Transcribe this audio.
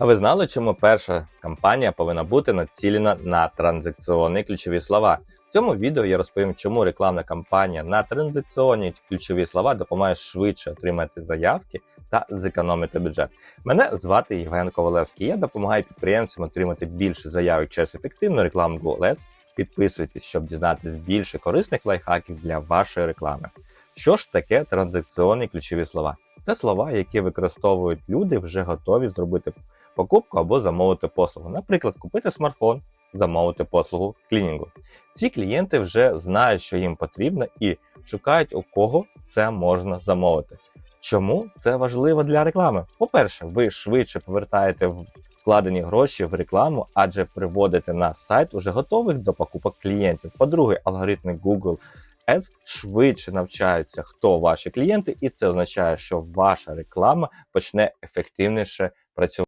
А ви знали, чому перша кампанія повинна бути націлена на транзакційні ключові слова? В цьому відео я розповім, чому рекламна кампанія на транзакційні ключові слова допомагає швидше отримати заявки та зекономити бюджет. Мене звати Євген Ковалевський. Я допомагаю підприємцям отримати більше заявок через ефективну рекламу Google Ads. Підписуйтесь, щоб дізнатися більше корисних лайфхаків для вашої реклами. Що ж таке транзакційні ключові слова? Це слова, які використовують люди, вже готові зробити покупку або замовити послугу. Наприклад, купити смартфон, замовити послугу клінінгу. Ці клієнти вже знають, що їм потрібно, і шукають у кого це можна замовити. Чому це важливо для реклами? По-перше, ви швидше повертаєте вкладені гроші в рекламу, адже приводите на сайт уже готових до покупок клієнтів. По-друге, алгоритми Google Ads швидше навчаються, хто ваші клієнти, і це означає, що ваша реклама почне ефективніше працювати.